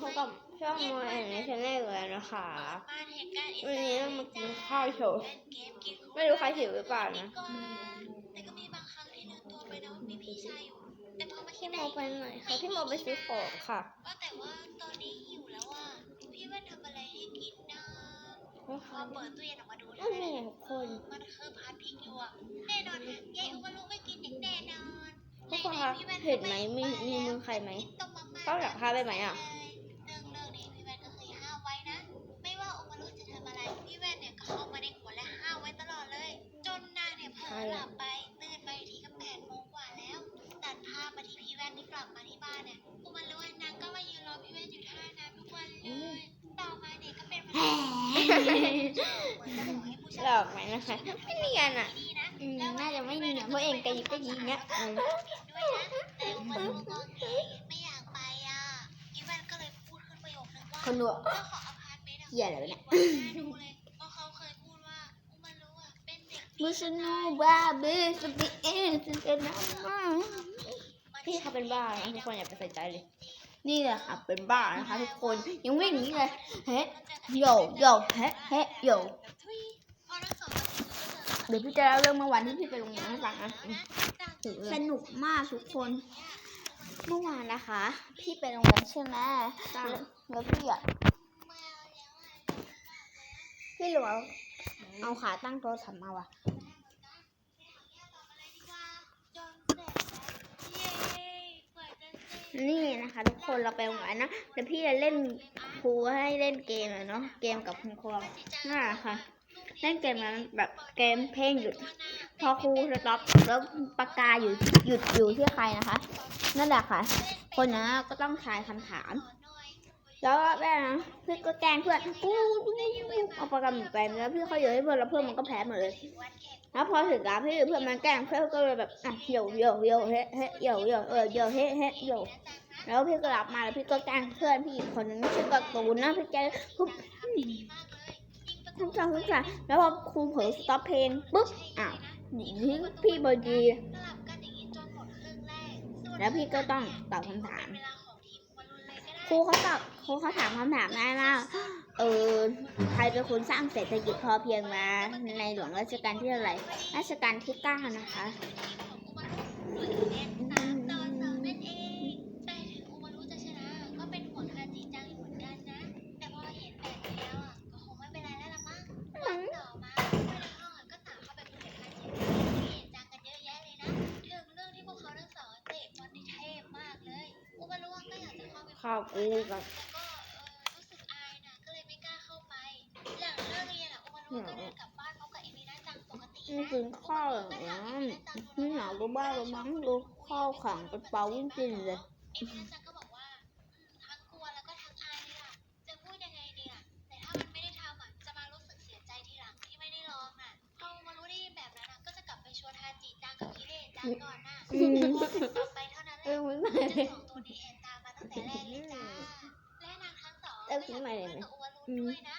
ช่องมอยในชาแนลแล้วนะคะมาเหตุการณ์อีกวันนี้เรามากินข้าวเฉยเล่นเกมกินไม่รู้ใครหิวหรือเปล่านะก่อนแต่ก็มีบางครั้งที่ลืมตัวไปนะว่ามีพี่ชายอยู่แต่พอมาคิพี่ดโมได้ไปไหนคะพี่โมไปซื้อของค่ะว่าแต่ว่าตอนนี้หิวแล้วอะพี่ว่าทำอะไรให้กินนะพอเปิดตู้เย็นออกมาดูนั่นไงทุกคนมันคือพัดพริกหยวกแน่นอนฮะยายอุมารุไม่กินอย่างแน่นอนทุกคนคะเห็นไหมมีมีมือใครไหมต้มมาม่าเขาอยากพาไปไหมอะ ลับมาที่บ้านเนี่ยอุมารุนางก็มายืนรอพี่แว่นอยู่ท่าน้ำทุกวันเลยต่อมาเนี่ยก็เป็นวันที่เหมือนจะบอกให้ผู้ชายหลอกไหมนะคะไม่เนียนอะดีนะอืมน่าจะไม่เนียนเพราะเองกระยิบกระยิบเนี้ยอืมด้วยนะแต่อุมารุก็เองไม่อยากไปอะพี่แว่นก็เลยพูดขึ้นประโยคนึงว่าคนดูเจ้าของอพาร์ตเมนต์อะเหี้ยอะไรวะเนี่ยว่าน่าดูเลยเพราะเขาเคยพูดว่าอุมารุอะเป็นเด็กมูสโนบาเบสปิเอสเป็นน้ำ พี่เขาเป็นบ้านะทุกคนอย่าไปใส่ใจเลย นี่แหละค่ะเป็นบ้านะคะทุกคนยังวิ่งหนีเลยเฮ้โยโยเฮ้เฮ้โยทุยพอทั้งสองคนก็เจอเดี๋ยวพี่จะเล่าเรื่องเมื่อวานที่พี่ไปโรงเรียนให้ฟังนะอืมต่างถึงเลยสนุกมากทุกคนเมื่อวานนะคะ พี่ไปโรงเรียนใช่ไหมจ้ะแล้วแล้วพี่อะมาแล้วอะพี่หลวงเอาขาตั้งโทรศัพท์มาว่ะ นี่นะคะทุกคนเราไปโรงเรียนนะแล้วพี่จะเล่นครูให้เล่นเกมอะเนาะเกมกับคุณครูน่าค่ะ เล่นเกมมันแบบเกมเพลงหยุด พอครูสต็อปแล้วปากกาอยู่หยุดอยู่ที่ใครนะคะ นั่นแหละค่ะ คนนั้นก็ต้องทายคำถาม แล้วแม่นะพี่ก็แกล้งเพื่อนอู้เอาปากกาหมึกไปแล้วพี่เขาโยนให้เพื่อนแล้วเพื่อนมันก็แพ้หมดเลยแล้วพอถึงร้านพี่เพื่อนมันแกล้งเพื่อนก็เลยแบบอะโยโยโยเฮ้เฮ้โยโยเออโยเฮ้เฮ้โยแล้วพี่ก็รับมาแล้วพี่ก็แกล้งเพื่อนพี่อีกคนนึงชื่อการ์ตูนนะพี่แกปุ๊บทุกครั้งทุกครั้งแล้วพอครูเผลอสต็อปเพลงปุ๊บอ้าวทิ้งพี่บอดีแล้วพี่ก็ต้องตอบคำถาม ครูเขาตอบครูเขาถามคำถามง่ายมาก เออใครเป็นคนสร้างเศรษฐกิจพอเพียงมาในหลวงรัชกาลที่เท่าไหร่รัชกาลที่เก้านะคะ ข้าวกูกับ รู้สึกอายนะก็เลยไม่กล้าเข้าไป หลังเลิกเรียนอะอุมารุก็เดินกลับบ้านพร้อมกับเอมินาจังปกติไม่กินข้าวอย่างนั้นไม่หนาวก็บ้าก็มั้งดูข้าวขังกระเป๋าจริงๆเลยเอมินาจังก็บอกว่าอืมทั้งกลัวแล้วก็ทั้งอายเลยล่ะจะพูดยังไงดีอะแต่ถ้ามันไม่ได้ทำอะจะมารู้สึกเสียใจทีหลังที่ไม่ได้ลองอะพออุมารุได้ยินแบบนั้นอะก็จะกลับไปชวนฮาจิจังกับคิเรจังก่อนน่ะอืมพอถึงต่อไปเท่านั้นแหเอละอไม่เจ้าเลยสองตัวนี้แอนตามมาตั้งแต่แรกเลยจ้าและนางทั้งสอง เออกินใหม่เลยไหมก็อยากจะเข้าไปเป็นเพื่อนกับอุมารุด้วยนะ